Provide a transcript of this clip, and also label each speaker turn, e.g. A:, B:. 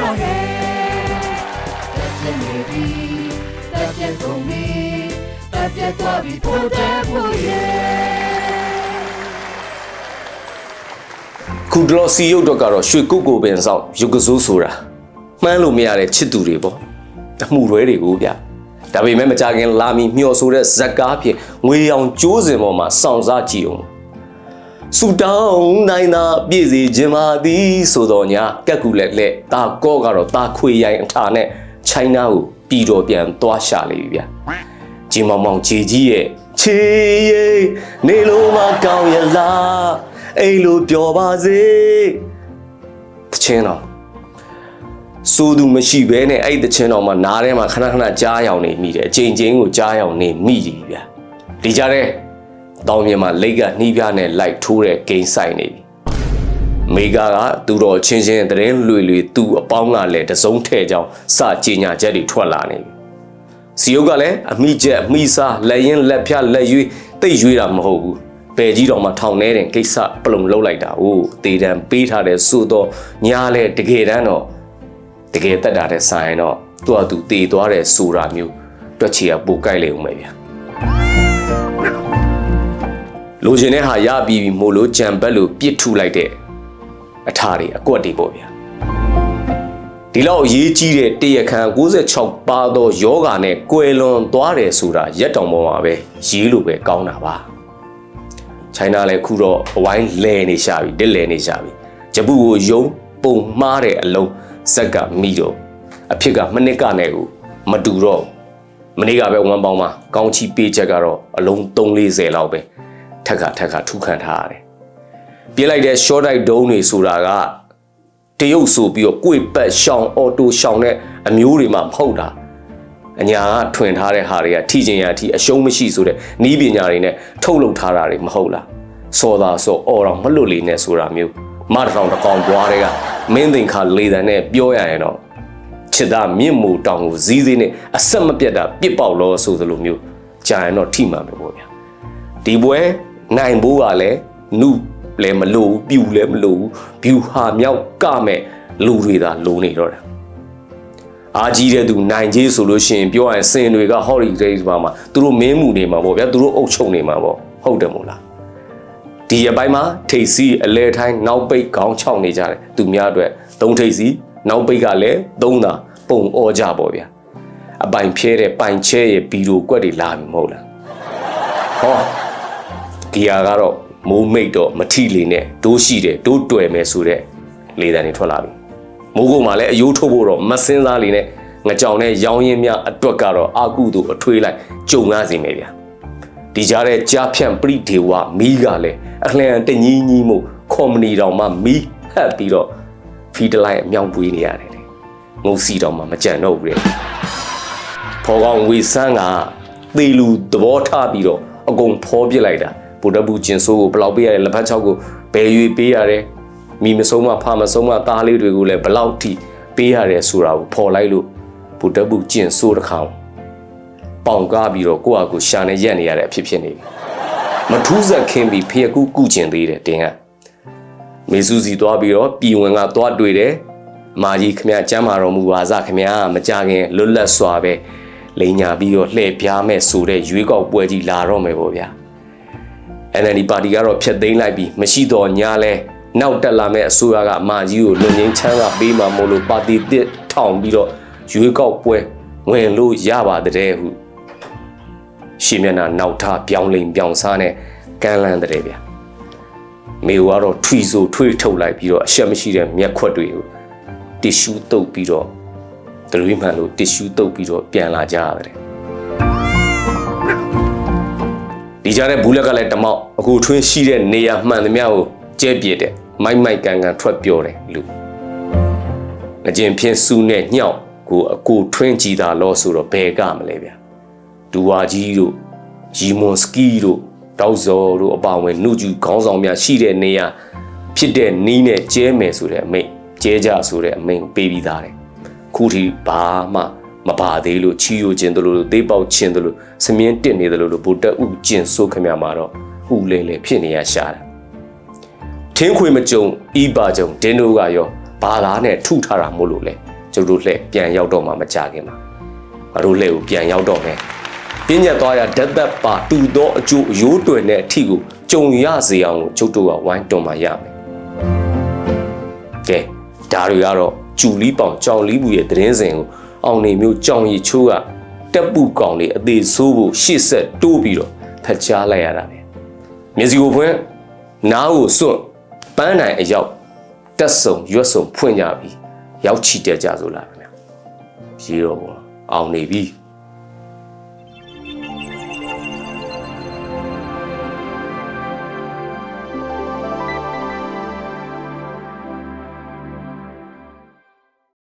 A: တော့ဟဲ့တက်ပြက်နေပြီတက်ပြက်ကုန်ပြီတက်ပြက်သွားပြီဖို့တဲ့ဖို့ရဲ့
B: ခုဒလောစီရုပ်တော့ကတော့ရွှေကုတ်ကိုပင်ဆောင်ရုပ်ကစိုးဆိုတာမှန်းလို့မရတဲ့ချစ်သူတွေပေါ့အမှုရွဲတွေကိုဗျဒါပေမဲ့မကြခင်လာမီမျောဆိုတဲ့ဇက်ကားဖြင့်ငွေရောင်ကျိုးစင်ပေါ်မှာစောင့်စားကြည့်အောင် ဆူတောင်းနိုင်သာပြည့်စီခြင်းပါသည်ဆိုတော်ညာကက်ကူလက်လက်တာကောကတော့တာခွေရိုင်အထာနဲ့ချိုင်းနာကိုပြည်တော်ပြန်သွားရှာလေပြီဗျဂျင်းမောင်မောင်ဂျေကြီးရဲ့ချေးနေလို့မကောင်းရလားအိမ်လိုပြောပါစေတချင်းတော်စိုးသူမရှိဘဲနဲ့အဲ့ဒီတချင်းတော်မှာနားထဲမှာခဏခဏကြားရောင်နေမိတယ်အချိန်ချင်းကိုကြားရောင်နေမိတယ်ဗျဒီကြတဲ့ တောင်မြေမှာလိတ်ကနှီးပြားနဲ့လိုက်ထိုးတဲ့ဂိမ်းဆိုင်နေပြီမေဂါကသူတော်ချင်းချင်းတရင်လွေလွေသူ့အပေါင်းကလည်းတစုံထဲကြောင်းစကြညာချက်တွေထွက်လာနေပြီစီယုတ်ကလည်းအမိချက်အမိစားလက်ရင်လက်ဖြတ်လက်ရွေးတိတ်ရွေးတာမဟုတ်ဘူးဘယ်ကြီးတော်မှထောင်နေတဲ့ကိစ္စပလုံလောက်လိုက်တာ哦တေတံပေးထားတဲ့စိုးတော့ညားလဲတကယ်တမ်းတော့တကယ်တက်တာတဲ့ဆိုင်တော့သူ့အတူတေသွားတဲ့ဆိုတာမျိုးတွက်ချီကပိုကြိုက်လေဦးမယ်ဗျာ လိုချင်တဲ့ဟာရပြီးပြီမို့လို့ကြံပက်လို့ပြစ်ထုလိုက်တဲ့အထာတွေအကွက်တွေပေါ့ဗျာဒီလောက်အရေးကြီးတဲ့တရခန်96ပါသောယောဂာနဲ့ကွယ်လွန်သွားတယ်ဆိုတာရက်တောင်ပေါ်မှာပဲရေးလို့ပဲကောင်းတာပါချိုင်းနာလည်းခုတော့အဝိုင်းလဲနေရှာပြီတက်လဲနေရှာပြီဂျပူကိုယုံပုံမှားတဲ့အလုံးဇက်ကမိတော့အဖြစ်ကမနစ်ကနဲ့ကိုမတူတော့မနေ့ကပဲဝမ်ပေါင်းမှာကောင်းချီပေးချက်ကတော့အလုံး340လောက်ပဲ ထက်ကထက်ကထူခံထားရတယ်ပြေးလိုက်တဲ့ short right ဒုံးတွေဆိုတာကတရုတ်ဆိုပြီးတော့ကိုယ်ပတ်ရှောင်းအော်တိုရှောင်းတဲ့အမျိုးတွေမှမဟုတ်တာအညာကထွင်ထားတဲ့ဟာတွေကထိကျင်ရအထိအရှုံးမရှိဆိုတဲ့နီးပညာတွေနဲ့ထုတ်လုပ်ထားတာတွေမဟုတ်လားစော်သာစော်အော်တော့မလွတ်လေနဲ့ဆိုတာမျိုးမတကောင်တကောင်ပွားတွေကမင်းသင်္ခါလေတန်နဲ့ပြောရရင်တော့ချစ်သားမြင့်မို့တောင်ကိုဇီးစည်းနဲ့အဆက်မပြတ်တာပြစ်ပေါက်လို့ဆိုသလိုမျိုးကြာရင်တော့ထိမှန်မယ်ပေါ့ဗျာဒီပွဲ နိုင်ဖို့ကလည်းနုလည်းမလို့ပြူလည်းမလို့ဘျူဟာမြောက်ကမဲ့လူတွေသာလုံနေတော့တာအာကြီးတဲ့သူနိုင်ကြီးဆိုလို့ရှိရင်ပြောရရင်စင်တွေကဟော်ရီဒေးမှာမှာသူတို့မင်းမှုနေမှာပေါ့ဗျာသူတို့အုပ်ချုပ်နေမှာပေါ့ဟုတ်တယ်မို့လားဒီရပိုင်းမှာထိတ်စီအလဲထိုင်းနောက်ပိတ်ခေါင်းချောက်နေကြတယ်သူများအတွက်သုံးထိတ်စီနောက်ပိတ်ကလည်းသုံးတာပုံအောကြပေါ့ဗျာအပိုင်ဖြဲတဲ့ပိုင်ချဲရဲ့ဘီရိုကွက်တွေလာပြီမဟုတ်လားဟော ဂီယာကတော့မိုးမိတ်တော့မထီလေနဲ့ဒိုးရှိတယ်ဒိုးတွယ်မယ်ဆိုတဲ့လေတံတွေထွက်လာပြီမိုးကုံမှာလည်းအယိုးထုတ်ဖို့တော့မစင်းစားလေနဲ့ငကြောင်နဲ့ရောင်းရင်များအတွက်ကတော့အာကုသူအထွေးလိုက်ကြုံရစီမယ်ဗျာဒီကြားတဲ့ကြားဖြန့်ပရိဒေဝမီးကလည်းအလှန်တညီးညီးမှုကော်မနီတောင်မှမီးဟက်ပြီးတော့ဖီဒလိုက်အမြောင်ပွေးနေရတယ်တဲ့ငုံစီတောင်မှမကြံတော့ဘူးတဲ့ဖော်ကောင်ဝေဆန်းကသေလူသဘောထားပြီးတော့အကုန်ဖောပစ်လိုက်တာ ဗုဒ္ဓဘူးကျင်ဆိုးကိုဘယ်လောက်ပေးရတယ်လက်ဖက်ချောက်ကိုဘယ်ရွေပေးရတယ်မိမဆုံးမဖမဆုံးမသားလေးတွေကိုလည်းဘယ်လောက်ထိပေးရတယ်ဆိုတာကိုဖော်လိုက်လို့ဗုဒ္ဓဘူးကျင်ဆိုးတစ်ခေါင်ပေါင်ကားပြီးတော့ကိုယ့်အကူရှာနေရက်နေရတဲ့အဖြစ်ဖြစ်နေပြီမထူးဆက်ခင်းပြီးဖျက်ကူးကုကျင်သေးတယ်တင်းကမေစုစီသွားပြီးတော့ပြည်ဝင်ကသွားတွေ့တယ်မာကြီးခမကျမ်းမာတော်မူပါစခမမကြခင်လွတ်လပ်စွာပဲလိန်ညာပြီးတော့လှည့်ပြားမဲ့ဆိုတဲ့ရွေးကောက်ပွဲကြီးလာတော့မယ်ပေါ့ဗျာ NLD ပါတီကတော့ဖျက်သိမ်းလိုက်ပြီးမရှိတော့ညာလဲနောက်တက်လာမဲ့အစိုးရကအမကြီးကိုလွန်ငင်းချမ်းသာပေးမှာမို့လို့ပါတီတစ်ထောင်ပြီးတော့ရွေးကောက်ပွဲဝင်လို့ရပါတဲ့ဟုရှင်းမျက်နှာနောက်ထားပြောင်းလိမ်ပြောင်းစားနဲ့ကမ်းလန်းတဲ့ဗျာမေကတော့ထွီဆိုထွေးထုတ်လိုက်ပြီးတော့အရှက်မရှိတဲ့မျက်ခွက်တွေကိုတီရှူးတုပ်ပြီးတော့ဒရွေးမှန်လို့တီရှူးတုပ်ပြီးတော့ပြန်လာကြရတယ် ဒီကြားတဲ့ဘူးလက်ကလည်းတမောက်အခုထွင်းရှိတဲ့နေရာမှန်သမျှကိုကျဲပြစ်တဲ့မိုက်မိုက်ကန်ကန်ထွက်ပြောတယ်လူငကြင်ဖြင်းစူးနဲ့ညှောက်ကိုအကိုထွင်းကြည်တာလို့ဆိုတော့ဘယ်ကမလဲဗျာဒူဝါကြီးတို့ရီမွန်စကီတို့တောက်ဇော်တို့အပါဝင်နှုတ်ကျူခေါင်းဆောင်များရှိတဲ့နေရာဖြစ်တဲ့နီးနဲ့ကျဲမယ်ဆိုတဲ့အမိတ်ကျဲကြဆိုတဲ့အမိန်ကိုပေးပြီးသားတယ်ခုထိဘာမှ မပါသေးလို့ချီယိုခြင်းတလို့လို့သေပေါက်ခြင်းတလို့စမြင်းတစ်နေတယ်လို့လို့ဗုဒ္ဓဥကျင်ဆိုးခမမှာတော့ဥလိန်လေဖြစ်နေရရှာတယ်ထင်းခွေမကြုံဤပါကြုံဒင်းတို့ကရောဘာသာနဲ့ထုထားတာမို့လို့လေကျတို့လှည့်ပြန်ရောက်တော့မှမကြခင်မှာငါတို့လှည့်ကိုပြန်ရောက်တော့မယ်ပြည့်ညက်သွားရဓာတ်သက်ပါတူသောအကျိုးအယိုးတွင်တဲ့အထီကိုကြုံရစေအောင်လို့ကျုပ်တို့ကဝိုင်းတွန်မှရမယ်ကဲဒါတွေကတော့ကျူလီပေါင်ကြောင်လီဘူးရဲ့သတင်းစဉ်ကို အောင်နေမျိုးကြောင်ရီချိုးကတက်ပူကောင်လေးအသေးဆိုးဖို့ရှေ့ဆက်တိုးပြီးတော့ဖက်ချားလိုက်ရတာပဲမျက်စိကိုဖွင့်နားကိုစွန့်ပန်းနိုင်အရောက်တက်ဆုံရွက်ဆုံဖွင့်ကြပြီးရောက်ချီတက်ကြဆိုလာခင်ဗျာရေတော့ဘောအောင်နေပြီ